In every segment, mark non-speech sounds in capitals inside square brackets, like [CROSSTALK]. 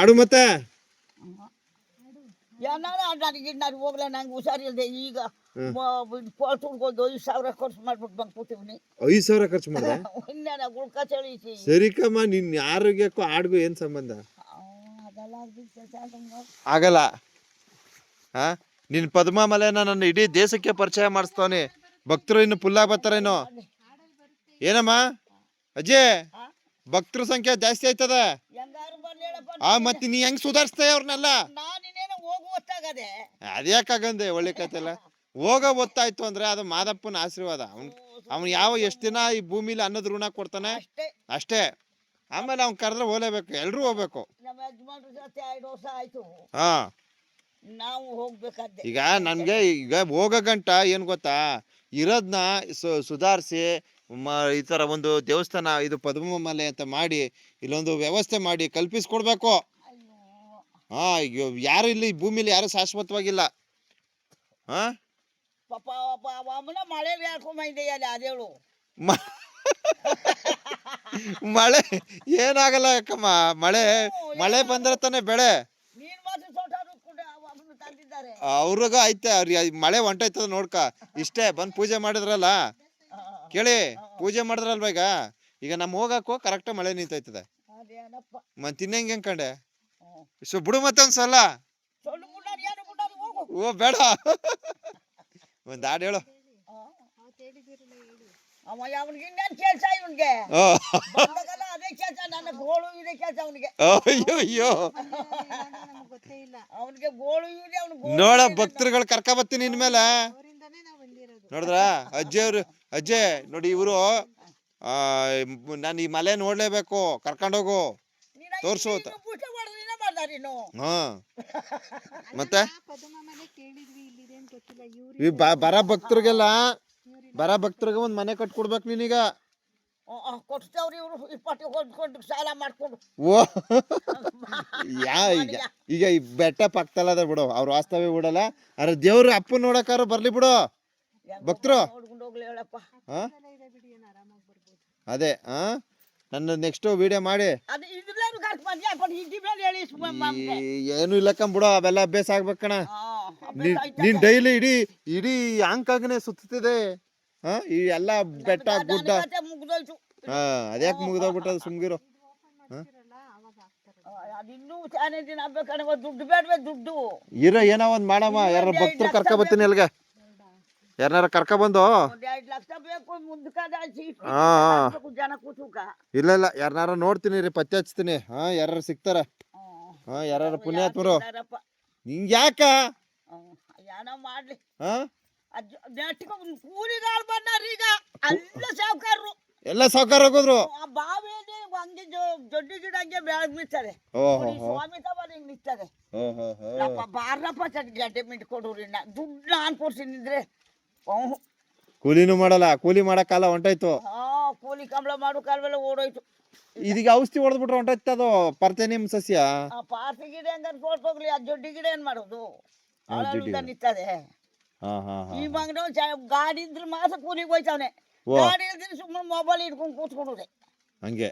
ಆಡು ಮತ್ತೆ. ಏನಾರ ನನಗೆ ನಾನು ಹೋಗ್ಲ ನಂಗೆ ಹುಷಾರಿಲ್ಲದೆ ಈಗ ಕೋಲ್ ತುಡ್ಕೊಂಡು ಐದು ಸಾವಿರ ಖರ್ಚು ಮಾಡ್ಬಿಟ್ಟು ಬಂದು ಕೂತೀವಿ ಐದ್ ಸಾವಿರ ಖರ್ಚು ಮಾಡ್ದೆ? ಇನ್ನೇನ ಗುಳ್ಕ ಚಳಿಸಿ. ಸರಿಕಮ್ಮ ನಿನ್ ಆರೋಗ್ಯಕ್ಕೂ ಆಡ್ಗೂ ಏನ್ ಸಂಬಂಧ? ಆಗಲ್ಲ. ಹಾ? ನಿನ್ ಪದ್ಮಮಲೆನ ನನ್ನ ಇಡೀ ದೇಶಕ್ಕೆ ಪರಿಚಯ ಮಾಡಿಸ್ತವನಿ. ಭಕ್ತರು ಇನ್ನು ಫುಲ್ಲಾಗಿ ಬರ್ತಾರೇನೋ ಏನಮ್ಮ? ಅಜ್ಜಿ ಭಕ್ತರ ಸಂಖ್ಯೆ ಜಾಸ್ತಿ ಆಯ್ತದ. ಆ ಮತ್ತೆ ನೀ ಹೆಂಗ್ ಸುಧಾರಿಸ್ತಾ ಅವ್ರನ್ನೆಲ್ಲ ನಾನು ಇನ್ನೇನೋ ಹೋಗು ಹೊತ್ತಾಗದೆ. ಅದ್ಯಾಕಾಗಂದೆ ಒಳ್ಳೆ ಕತೆಲ್ಲ ಹೋಗೋ ಗೊತ್ತಾಯ್ತು ಅಂದ್ರೆ ಅದು ಮಾದಪ್ಪನ ಆಶೀರ್ವಾದ. ಅವ್ನ್ ಅವ್ನು ಯಾವ ಎಷ್ಟು ದಿನ ಈ ಭೂಮಿಲಿ ಅನ್ನದ ಋಣ ಕೊಡ್ತಾನೆ? ಅಷ್ಟೇ. ಅಷ್ಟೇ. ಆಮೇಲೆ ಅವ್ನ್ ಕರೆದ್ರೆ ಹೋಲೇಬೇಕು ಎಲ್ರೂ ಹೋಗ್ಬೇಕು. ನಮ್ಮ ಯಜಮಾನ್ರ ಜೊತೆ ಐದು ವರ್ಷ ಆಯ್ತು. ಹಾ. ನಾವು ಹೋಗ್ಬೇಕಾದ್ದೆ ಈಗ ನನ್ಗೆ ಈಗ ಹೋಗೋ ಗಂಟ ಏನ್ ಗೊತ್ತಾ? ಇರೋದ್ನ ಸು- ಸುಧಾರಿಸಿ ಈ ಥರ ಒಂದು ದೇವಸ್ಥಾನ ಇದು ಪದ್ಮಮಲೆ ಅಂತ ಮಾಡಿ ಇಲ್ಲೊಂದು ವ್ಯವಸ್ಥೆ ಮಾಡಿ ಕಲ್ಪಿಸ್ಕೊಡ್ಬೇಕು. ಹ ಯಾರು ಇಲ್ಲಿ ಭೂಮಿಲಿ ಯಾರು ಶಾಶ್ವತವಾಗಿಲ್ಲ. ಹಾಂ? ಮಳೆ ಮ- ಏನಾಗಲ್ಲ ಯಾಕಮ್ಮ ಮಳೆ ಮಳೆ ಬಂದ್ರೆ ತಾನೆ ಬೆಳೆ. ಅವ್ರಿಗೂ ಐತೆ ಅವ್ರಿಗೆ ಮಳೆ ಹೊಂಟೈತದ ನೋಡ್ಕ. ಇಷ್ಟೇ ಬಂದು ಪೂಜೆ ಮಾಡಿದ್ರಲ್ಲ. ಕೇಳಿ ಪೂಜೆ ಮಾಡಿದ್ರಲ್ವ ಈಗ? ಈಗ ನಮ್ ಹೋಗಕ್ಕೂ ಕರೆಕ್ಟ್ ಮಳೆ ನಿಂತೈತದ. ಮತ್ ತಿನ್ನಂಗೆ ಹೆಂಗ್ ಕಂಡೆ. ಸೊ ಬಿಡು ಮತ್ತೆ ಒಂದ್ಸಲ. ಸೊಳ್ಳು ಏನು ಮುಳ್ಳಾರಿ ಹೋಗು. ಓ ಬೇಡ. ಒಂದ್ ಹಾಡು ಹೇಳು. ಅಯ್ಯೋ ನೋಡ ಭಕ್ತರುಗಳು ಕರ್ಕ ಬರ್ತೀನಿ ಇನ್ಮೇಲೆ. ನೋಡಿದ್ರ? ಅಜ್ಜಿ ಅಜ್ಜೆ ನೋಡಿ ಇವರು ನಾನು ಈ ಮಲೆ ನೋಡ್ಲೇಬೇಕು ಕರ್ಕೊಂಡೋಗು ತೋರ್ಸು ಅಂತ. ಹಾ ಮತ್ತೆ? ಈ ಬರ ಭಕ್ತರಿಗೆಲ್ಲ ಬರ ಭಕ್ತರಿಗೆ ಒಂದ್ ಮನೆ ಕಟ್ಕೊಡ್ಬೇಕು ನೀನೀಗ. ಓ. [LAUGHS] ಯಾ ಈಗ ಈಗ ಈ ಬೆಟ್ಟ ಪಕ್ಕದಲ್ಲದ ಬಿಡು ಅವ್ರ ವಾಸ್ತವ್ಯ ಬಿಡಲ್ಲ. ಅದ್ರ ದೇವ್ರ ಅಪ್ಪ ನೋಡಕ್ಕಾರ ಬರ್ಲಿ ಬಿಡು. ಭಕ್ತರು ಅದೇ ಹಾ ನನ್ನ ನೆಕ್ಸ್ಟ್ ವಿಡಿಯೋ ಮಾಡಿ. ಏನು ಇಲ್ಲಕ್ಕಂ ಬಿಡು ಅವೆಲ್ಲ ಅಭ್ಯಾಸ ಆಗ್ಬೇಕಣ. ನೀನ್ ನೀನ್ ಡೈಲಿ ಇಡೀ ಇಡೀ ಅಂಕಾಗನೆ ಸುತ್ತಿದೆ. ಹಾ ಈ ಎಲ್ಲ ಬೆಟ್ಟ ಗುಡ್ಡ. ಹಾ ಅದ್ಯಾಕೆ ಮುಗ್ದೋಗ್ಬಿಟ್ಟದ ಸುಮ್ಗಿರೋ? ಹಾ ಇರೋ ಏನೋ ಒಂದ್ ಮಾಡಮ್ಮ ಯಾರ ಭಕ್ತರು ಕರ್ಕ ಬರ್ತೀನಿ ಅಲ್ಗೆ ಯಾರನ್ನಾರ ಕರ್ಕ ಬಂದು ಒಂದ್ ಎರಡು ಲಕ್ಷ ಬೇಕು ಮುಂದಕ್ಕಾದ ಹಾ ಹಾ. ಜನ ಕೂತುಕ. ಇಲ್ಲ ಇಲ್ಲ ಯಾರನ್ನಾರ ನೋಡ್ತೀನಿ ರೀ ಪತ್ತೆ ಹಚ್ತೀನಿ. ಹಾ ಯಾರು ಸಿಗ್ತಾರ? ಹಾ ಯಾರು ಪುಣ್ಯಾತ್ಮರು? ನಿಂಗ್ ಯಾಕ? ಏನೋ ಮಾಡ್ಲಿ. ಹಾ? ನೆಟ್ಕೊಂಡು ಕೂಲಿಗಾಳು ಬಂದಾರ ಈಗ. ಎಲ್ಲ ಸಾವುಕಾರರು. ಎಲ್ಲ ಸಾವ್ಕಾರ ಹೋಗೋದ್ರು? ಆ ಬಾವಿಯಲ್ಲಿ ಹಂಗೆ ಜೊ- ದೊಡ್ಡ ಗಿಡ ಹಂಗೆ ಬೆಳಗ್ ಬಿಡ್ತಾರೆ ಓಹೋ ನೋಡಿ, ಸ್ವಾಮಿ ತವರ್ ಹಿಂಗ್ ನಿಲ್ತದೆ ಓಹೋ ಅಪ್ಪ ಬಾರಪ್ಪ ಚಟ್ ಗಡ್ಡೆ ಮಿಟ್ಕೊಡ್ರಿ ದುಡ್ಡು ನಾನ್ ಕೊಡ್ಸಿದ್ರೆ ಹ್ಞೂ ಕೂಲಿನೂ ಮಾಡಲ್ಲ ಕೂಲಿ ಕಾಲ ಹೊಂಟಾಯ್ತು ಹಾ ಕೂಲಿ ಕಂಬಳ ಮಾಡು ಕಾಲವೆಲ್ಲ ಓಡೋಯ್ತು ಇದೀಗ ಔಷಧಿ ಹೊಡೆದ್ಬಿಟ್ರೆ ಹೊಂಟಾಯ್ತು ಅದು ಪರ್ತೇನಿಮ್ ಸಸ್ಯ ಆ ಪಾರ್ಸಿ ಗಿಡ ಹೆಂಗಾರು ತೋರ್ಸೋಗ್ಲಿ ಆ ಜೊಡ್ಡಿ ಗಿಡ ಏನ್ ಮಾಡೋದು ಹಾ, ದೊಡ್ಡ ಅಳಲಿಂದ ಹಾ ಹಾ ಈ ಮಗನ ಗಾಡಿ ಇದ್ರೆ ಮಾತ್ರ ಕೂಲಿಗೆ ಹೋಯ್ತಾವನೆ ಓ. ಗಾಡಿ ಇಲ್ದ್ರೆ ಸುಮ್ಮನೆ ಮೊಬೈಲ್ ಇಟ್ಕೊಂಡು ಕೂತ್ಕೊಡುದೆ ಹಂಗೆ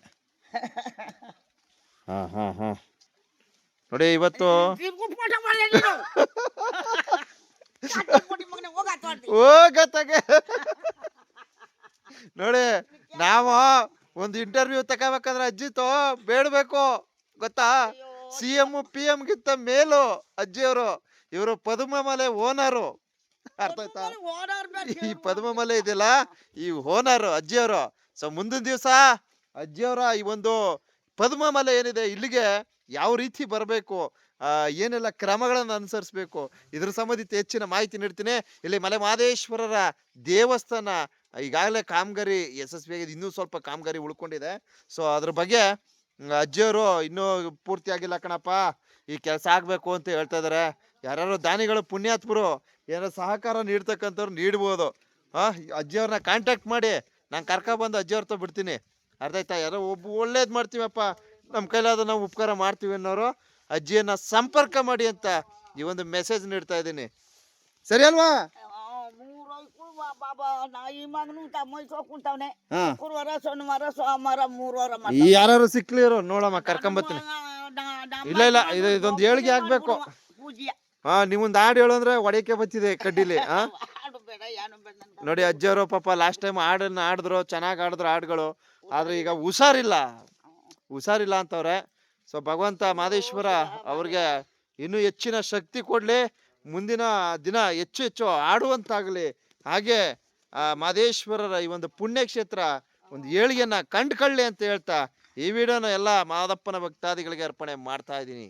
ಹಾ ಹಾ ಹಾ ನೋಡಿ ಇವತ್ತು ತಿರ್ಗುಟ್ ಪಾಠ ಮಾಡಿದೆ ನೀನು ಆ ನೋಡಿ ನಾವು ಒಂದು ಇಂಟರ್ವ್ಯೂ ತಗೋಬೇಕಂದ್ರೆ ಅಜ್ಜಿತು ಬೇಡಬೇಕು ಗೊತ್ತಾ? ಸಿ ಎಂ ಪಿ ಎಂ ಗಿಂತ ಮೇಲು ಅಜ್ಜಿಯವರು. ಇವರು ಪದ್ಮಮಲೆ ಓನರು. ಅರ್ಥ ಆಯ್ತಾ? ಈ ಪದ್ಮಮಲೆ ಇದೆಯಲ್ಲ ಈ ಓನರ್ ಅಜ್ಜಿಯವರು. ಸೊ ಮುಂದಿನ ದಿವಸ ಅಜ್ಜಿಯವರ ಈ ಒಂದು ಪದ್ಮಮಲೆ ಏನಿದೆ ಇಲ್ಲಿಗೆ ಯಾವ ರೀತಿ ಬರಬೇಕು ಏನೆಲ್ಲ ಕ್ರಮಗಳನ್ನು ಅನುಸರಿಸಬೇಕು? ಇದ್ರ ಸಂಬಂಧಿತ ಹೆಚ್ಚಿನ ಮಾಹಿತಿ ನೀಡ್ತೀನಿ. ಇಲ್ಲಿ ಮಲೆ ಮಹದೇಶ್ವರರ ದೇವಸ್ಥಾನ, ಈಗಾಗಲೇ ಕಾಮಗಾರಿ ಯಶಸ್ವಿಯಾಗಿದೆ. ಇನ್ನೂ ಸ್ವಲ್ಪ ಕಾಮಗಾರಿ ಉಳ್ಕೊಂಡಿದೆ. ಸೊ ಅದ್ರ ಬಗ್ಗೆ ಅಜ್ಜಿಯವರು ಇನ್ನೂ ಪೂರ್ತಿ ಆಗಿಲ್ಲ ಕಣಪ್ಪ. ಈ ಕೆಲಸ ಆಗಬೇಕು ಅಂತ ಹೇಳ್ತಾ ಇದ್ದಾರೆ ಯಾರು ದಾನಿಗಳು, ಪುಣ್ಯಾತ್ಮರು ಏನಾರ ಸಹಕಾರ ನೀಡ್ತಕ್ಕಂಥವ್ರು ನೀಡ್ಬೋದು. ಹಾಂ ಅಜ್ಜಿಯವ್ರನ್ನ ಕಾಂಟ್ಯಾಕ್ಟ್ ಮಾಡಿ, ನಾನು ಕರ್ಕೊಬಂದು ಅಜ್ಜಿಯವ್ರ ಹತ್ರ ಬಿಡ್ತೀನಿ. ಅರ್ಥ ಆಯ್ತಾ? ಯಾರೋ ಒಬ್ಬ ಒಳ್ಳೇದು ಮಾಡ್ತೀವಪ್ಪ. ನಮ್ಮ ಕೈಲಾದ ನಾವು ಉಪಕಾರ ಮಾಡ್ತೀವಿ ಅನ್ನೋರು. ಅಜ್ಜಿಯನ್ನ ಸಂಪರ್ಕ ಮಾಡಿ ಅಂತ ಈ ಒಂದು ಮೆಸೇಜ್ ನೀಡ್ತಾ ಇದ್ದೀನಿ. ಸರಿ ಅಲ್ವಾ? ಯಾರು ಸಿಕ್ಲಿರೋ ನೋಡಮ್ಮ ಕರ್ಕೊಂಬತ್ತೀನಿ ಇಲ್ಲ, ಇಲ್ಲ, ಇದು- ಇದೊಂದು ಏಳ್ಗೆ ಆಗ್ಬೇಕು. ಪೂಜ್ಯ. ಹಾ ನೀವೊಂದು ಹಾಡು ಹೇಳು ಅಂದ್ರೆ ಒಡೆಯಕ್ಕೆ ಬತ್ತಿದೆ ಕಡ್ಡಿಲಿ ಹಾ. [LAUGHS] ನೋಡಿ ಅಜ್ಜಿಯವರು ಪಾಪ ಲಾಸ್ಟ್ ಟೈಮ್ ಹಾಡನ್ನ ಆಡಿದ್ರು ಚೆನ್ನಾಗಿ ಆಡಿದ್ರು ಹಾಡುಗಳು. ಆದ್ರೆ ಈಗ ಹುಷಾರಿಲ್ಲ. ಹುಷಾರಿಲ್ಲ ಅಂತವ್ರೆ. ಸೊ ಭಗವಂತ ಮಾದೇಶ್ವರ ಅವ್ರಿಗೆ ಇನ್ನೂ ಹೆಚ್ಚಿನ ಶಕ್ತಿ ಕೊಡಲಿ. ಮುಂದಿನ ದಿನ ಹೆಚ್ಚು ಹೆಚ್ಚು ಆಡುವಂತಾಗಲಿ. ಹಾಗೆ, ಆ ಮಾದೇಶ್ವರರ ಈ ಒಂದು ಪುಣ್ಯಕ್ಷೇತ್ರ ಒಂದು ಏಳಿಗೆಯನ್ನ ಕಂಡುಕೊಳ್ಳಿ ಅಂತ ಹೇಳ್ತಾ ಈ ವಿಡಿಯೋನ ಎಲ್ಲ ಮಾದಪ್ಪನ ಭಕ್ತಾದಿಗಳಿಗೆ ಅರ್ಪಣೆ ಮಾಡ್ತಾ ಇದ್ದೀನಿ.